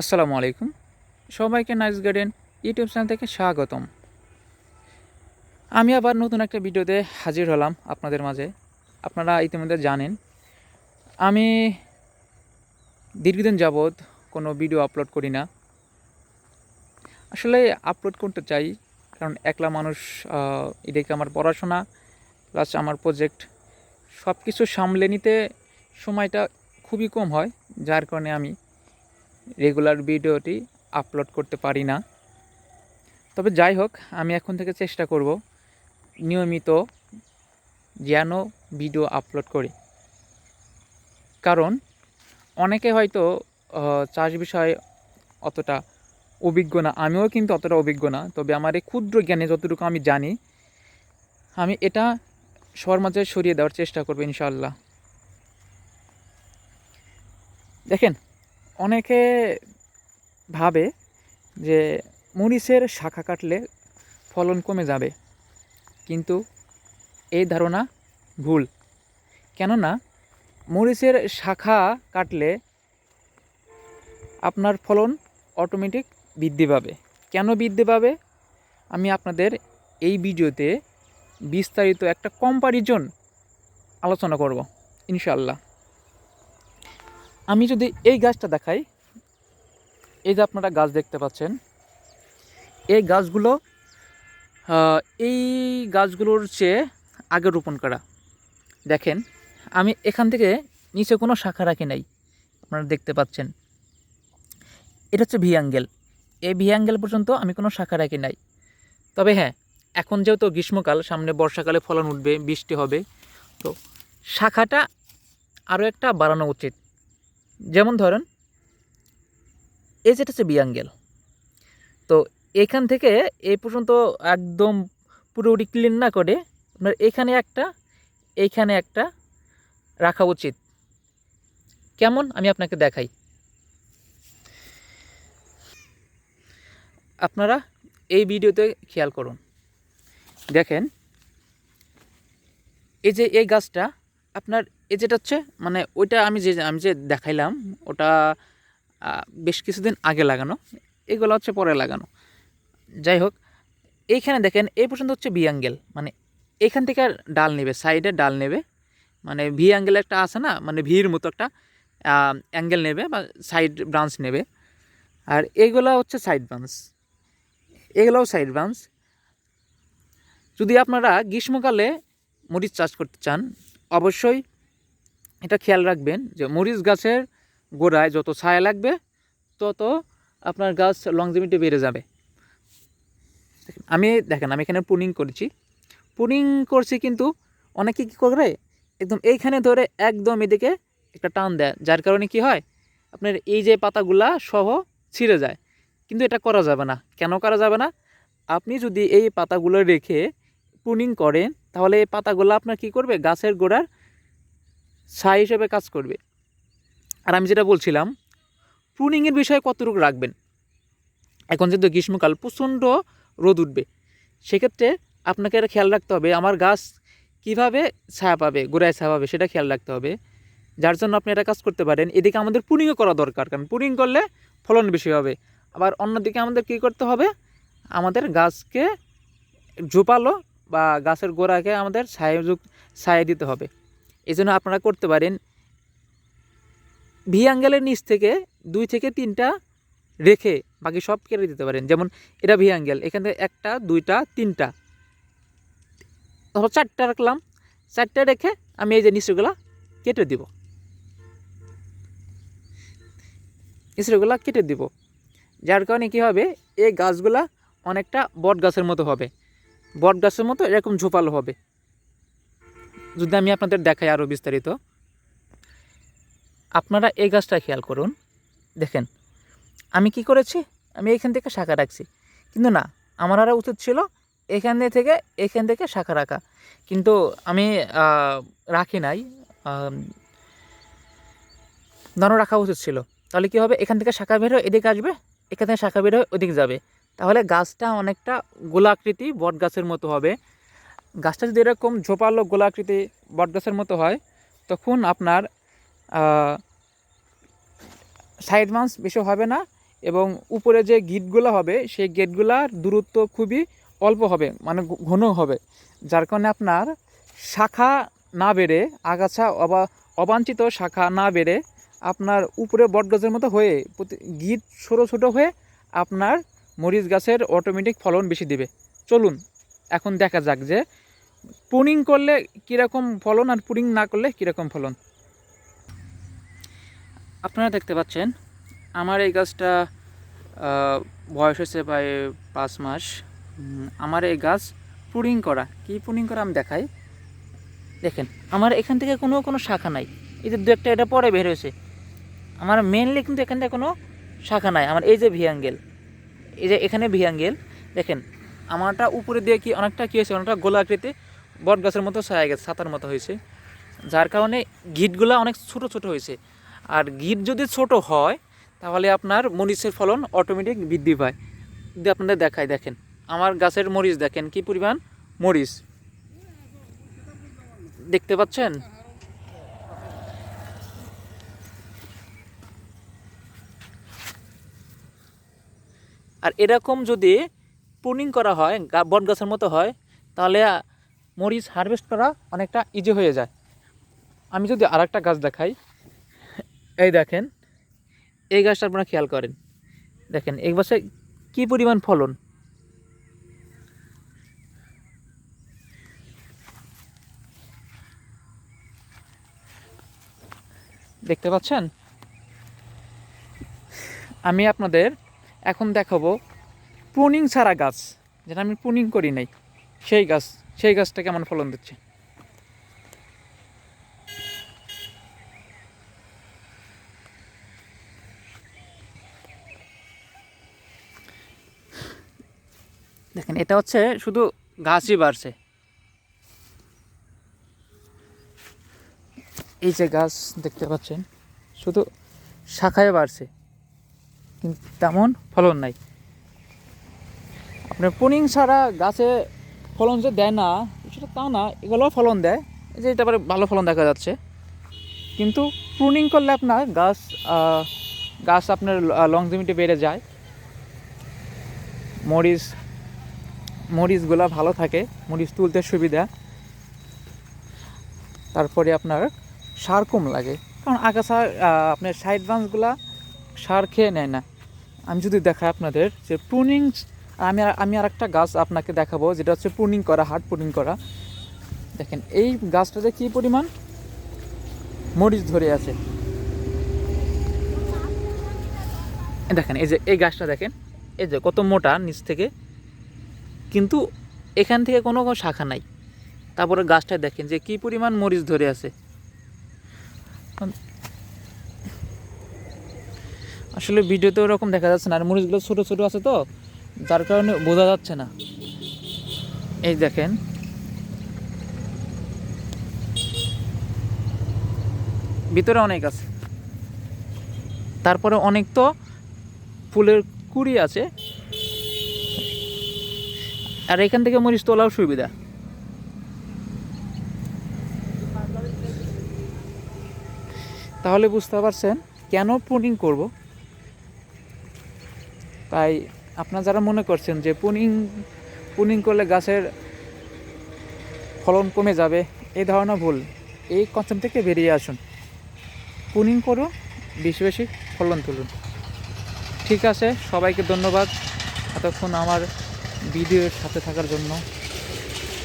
আসসালামু আলাইকুম। সবাইকে নাইস গার্ডেন ইউটিউব চ্যানেল থেকে স্বাগতম। আমি আবার নতুন একটা ভিডিওতে হাজির হলাম আপনাদের মাঝে। আপনারা ইতিমধ্যে জানেন, আমি দীর্ঘদিন যাবৎ কোনো ভিডিও আপলোড করি না। আসলে আপলোড করতে চাই, কারণ একলা মানুষ এদিকে আমার পড়াশোনা প্লাস আমার প্রজেক্ট সব কিছু সামলে নিতে সময়টা খুবই কম হয়, যার কারণে আমি রেগুলার ভিডিওটি আপলোড করতে পারি না। তবে যাই হোক, আমি এখন থেকে চেষ্টা করব নিয়মিত যেন ভিডিও আপলোড করি। কারণ অনেকে হয়তো চাষ বিষয়ে অতটা অভিজ্ঞ না, আমিও কিন্তু অতটা অভিজ্ঞ না, তবে আমার এই ক্ষুদ্র জ্ঞানে যতটুকু আমি জানি, আমি এটা সবার মাঝে সরিয়ে দেওয়ার চেষ্টা করব ইনশাল্লাহ দেখেন অনেকে ভাবে যে মরিচের শাখা কাটলে ফলন কমে যাবে। কিন্তু এই ধারণা ভুল। কেননা মরিচের শাখা কাটলে আপনার ফলন অটোমেটিক বৃদ্ধি পাবে। কেন বৃদ্ধি পাবে? আমি আপনাদের এই ভিডিওতে বিস্তারিত একটা কম্পারিজন আলোচনা করব ইনশাল্লাহ আমি যদি এই গাছটা দেখাই, এই যে আপনারা গাছ দেখতে পাচ্ছেন, এই গাছগুলো এই গাছগুলোর চেয়ে আগে রোপণ করা। দেখেন, আমি এখান থেকে নিচে কোনো শাখা রাখি নাই, আপনারা দেখতে পাচ্ছেন। এটা হচ্ছে ভি অ্যাঙ্গেল এই ভি অ্যাঙ্গেল পর্যন্ত আমি কোনো শাখা রাখি নাই। তবে হ্যাঁ এখন যেহেতু গ্রীষ্মকাল, সামনে বর্ষাকালে ফলন উঠবে, বৃষ্টি হবে, তো শাখাটা আরও একটা বাড়ানো উচিত। যেমন ধরেন, এই যেটা হচ্ছে বিয়াঙ্গেল তো এখান থেকে এই পর্যন্ত একদম পুরোপুরি ক্লিন না করে আপনার এখানে একটা এইখানে একটা রাখা উচিত। কেমন? আমি আপনাকে দেখাই। আপনারা এই ভিডিওতে খেয়াল করুন। দেখেন, এই যে এই গাছটা আপনার এই যেটা হচ্ছে মানে ওইটা আমি যে আমি যে দেখাইলাম, ওটা বেশ কিছুদিন আগে লাগানো, এগুলো হচ্ছে পরে লাগানো। যাই হোক, এইখানে দেখেন, এই পর্যন্ত হচ্ছে ভি অ্যাঙ্গেল মানে এখান থেকে ডাল নেবে, সাইডে ডাল নেবে মানে ভি অ্যাঙ্গেল একটা আছে না মানে ভির মতো একটা অ্যাঙ্গেল নেবে বা সাইড ব্রাঞ্চ নেবে, আর এইগুলো হচ্ছে সাইড ব্রাঞ্চ, এগুলোও সাইড ব্রাঞ্চ। যদি আপনারা গ্রীষ্মকালে মরিচ চাষ করতে চান অবশ্যই এটা খেয়াল রাখবেন যে মরিচ গাছের গোড়ায় যত ছায়া লাগবে, তত আপনার গাছ লংজিভিটি বেড়ে যাবে। আমি দেখেন, আমি এখানে পুনিং করেছি। পুনিং করছি কিন্তু অনেকে কী করে, একদম এইখানে ধরে একদম এদিকে একটা টান দেয়। যার কারণে কি হয়, আপনার এই যে পাতাগুলা সহ ছিঁড়ে যায়। কিন্তু এটা করা যাবে না। কেন করা যাবে না? আপনি যদি এই পাতাগুলো রেখে পুনিং করেন তাহলে এই পাতাগুলো আপনার কি করবে? গাছের গোড়ার ছাই হিসেবে কাজ করবে। আর আমি যেটা বলছিলাম প্রুনিংয়ের বিষয়ে কতটুকু রাখবেন? এখন যেহেতু গ্রীষ্মকাল, প্রচণ্ড রোদ উঠবে। সেক্ষেত্রে আপনাকে এটা খেয়াল রাখতে হবে, আমার গাছ কীভাবে ছায়া পাবে, গোড়ায় ছায়া পাবে, সেটা খেয়াল রাখতে হবে। যার জন্য আপনি এটা কাজ করতে পারেন। এদিকে আমাদের পুনিংও করা দরকার, কারণ পুনিং করলে ফলন বেশি হবে। আবার অন্যদিকে আমাদের কী করতে হবে? আমাদের গাছকে ঝোপালো বা গাছের গোড়াকে আমাদের ছায়া ছায়া দিতে হবে। এই জন্য আপনারা করতে পারেন ভি অ্যাঙ্গেলের নিচ থেকে দুই থেকে তিনটা রেখে বাকি সব কেটে দিতে পারেন। যেমন এটা ভি অ্যাঙ্গেল এখান থেকে একটা, দুইটা, তিনটা। চারটা রাখলাম। চারটা রেখে আমি এই যে নিচগুলা কেটে দিব। নিচগুলা কেটে দিব। যার কারণে কী হবে? এই গাছগুলা অনেকটা বট গাছের মতো হবে। বট গাছের মতো এরকম ঝোপালো হবে। যদি আমি আপনাদের দেখাই আরও বিস্তারিত। আপনারা এই গাছটা খেয়াল করুন। দেখেন, আমি কি করেছি? আমি এখান থেকে শাখা রাখছি। কিন্তু না, আমার আরও উচিত ছিল এখান থেকে এখান থেকে শাখা রাখা। কিন্তু আমি রাখি নাই। ধরো রাখা উচিত ছিল। তাহলে কি হবে? এখান থেকে শাখা বের হয়ে এদিকে আসবে, এখান থেকে শাখা বের হয়ে ওদিকে যাবে। তাহলে গাছটা অনেকটা গোলাকৃতি বট গাছের মতো হবে। গাছটা যদি এরকম ঝোপালো গোলাকৃতি বট গাছের মতো হয়, তখন আপনার সাইড মান্স বেশি হবে না এবং উপরে যে গিটগুলো হবে, সেই গেটগুলার দূরত্ব খুবই অল্প হবে মানে ঘন হবে। যার কারণে আপনার শাখা না বেড়ে, আগাছা অবা, অবাঞ্ছিত শাখা না বেড়ে আপনার উপরে বটগাছের মতো হয়ে, প্রতি, গিট ছোটো ছোটো হয়ে আপনার মরিচ গাছের অটোমেটিক ফলন বেশি দিবে। চলুন, এখন দেখা যাক যে পুনিং করলে কীরকম ফলন আর পুনিং না করলে কীরকম ফলন। আপনারা দেখতে পাচ্ছেন, আমার এই গাছটা বয়স হয়েছে প্রায় পাঁচ মাস। আমার এই গাছ পুডিং করা। কি পুডিং করা আমি দেখাই। দেখেন, আমার এখান থেকে কোনো কোনো শাখা নাই। এই যে দু একটা এটা পরে বের হয়েছে। আমার মেনলি কিন্তু এখান থেকে কোনো শাখা নাই। আমার এই যে ভিয়াঙ্গেল এই যে এখানে ভিয়াঙ্গেল দেখেন, আমারটা উপরে দিয়ে কি অনেকটা কী হয়েছে, অনেকটা গোলাকৃতি বট গাছের মতো ছায়া গেছে, ছাতার মতো হয়েছে। যার কারণে গিটগুলো অনেক ছোট ছোট হয়েছে। আর গিট যদি ছোট হয়, তাহলে আপনার মরিচের ফলন অটোমেটিক বৃদ্ধি পায়। যদি আপনাদের দেখায় দেখেন, আমার গাছের মরিচ দেখেন, কি পরিমাণ মরিচ? দেখতে পাচ্ছেন? আর এরকম যদি প্রুনিং করা হয় বট গাছের মতো হয়, তাহলে মরিচ হারভেস্ট করা অনেকটা ইজি হয়ে যায়। আমি যদি আর একটা গাছ দেখাই, এই দেখেন, এই গাছটা আপনারা খেয়াল করেন। দেখেন, এই গাছে কী পরিমাণ ফলন? দেখতে পাচ্ছেন? আমি আপনাদের এখন দেখাবো প্রুনিং ছাড়া গাছ, যেটা আমি প্রুনিং করি নাই, সেই গাছ, সেই গাছটা কেমন ফলন দিচ্ছে? দেখেন, এটা হচ্ছে শুধু গাছই বাড়ছে। এই যে গাছ দেখতে পাচ্ছেন, শুধু শাখায় বাড়ছে। কিন্তু তেমন ফলন নাই। আপনার পুনিং ছাড়া গাছে ফলন যে দেয় না, সেটা তা না, এগুলোও ফলন দেয়। যে এটা আবার ভালো ফলন দেখা যাচ্ছে। কিন্তু প্রুনিং করলে আপনার গাছ গাছ আপনার লং লংজিমিটি বেড়ে যায়। মরিচ, মরিচগুলো ভালো থাকে, মরিচ তুলতে সুবিধা। তারপরে আপনার সার কম লাগে। কারণ আগাছা আপনার সাইড ব্রাঞ্চগুলা সার খেয়ে নেয় না। আমি যদি দেখাই আপনাদের, যে প্রুনিং আমি আমি আর একটা গাছ আপনাকে দেখাবো, যেটা হচ্ছে প্রুনিং করা হার্ড প্রুনিং করা। দেখেন, এই গাছটাতে কী পরিমাণ? মরিচ ধরে আছে। দেখেন, এই যে, এই গাছটা দেখেন, এই যে কত মোটা নিচ থেকে। কিন্তু এখান থেকে কোনো শাখা নাই। তারপরে গাছটা দেখেন যে কী পরিমাণ মরিচ ধরে আছে। আসলে ভিডিওতে ওরকম দেখা যাচ্ছে না, আর মরিচগুলো ছোটো ছোটো আছে তো, যার কারণে বোঝা যাচ্ছে না। এই দেখেন। ভিতরে অনেক আছে। তারপরে অনেক তো ফুলের কুড়ি আছে। আর এখান থেকে মরিচ তোলাও সুবিধা। তাহলে বুঝতে পারছেন কেন পুনিং করব? তাই আপনারা যারা মনে করছেন যে পুনিং পুনিং করলে গাছের ফলন কমে যাবে, এই ধারণা ভুল। এই কনসেপ্ট থেকে বেরিয়ে আসুন। পুনিং করুন, বেশি বেশি ফলন তুলুন। ঠিক আছে, সবাইকে ধন্যবাদ। এতক্ষণ আমার ভিডিওর সাথে থাকার জন্য।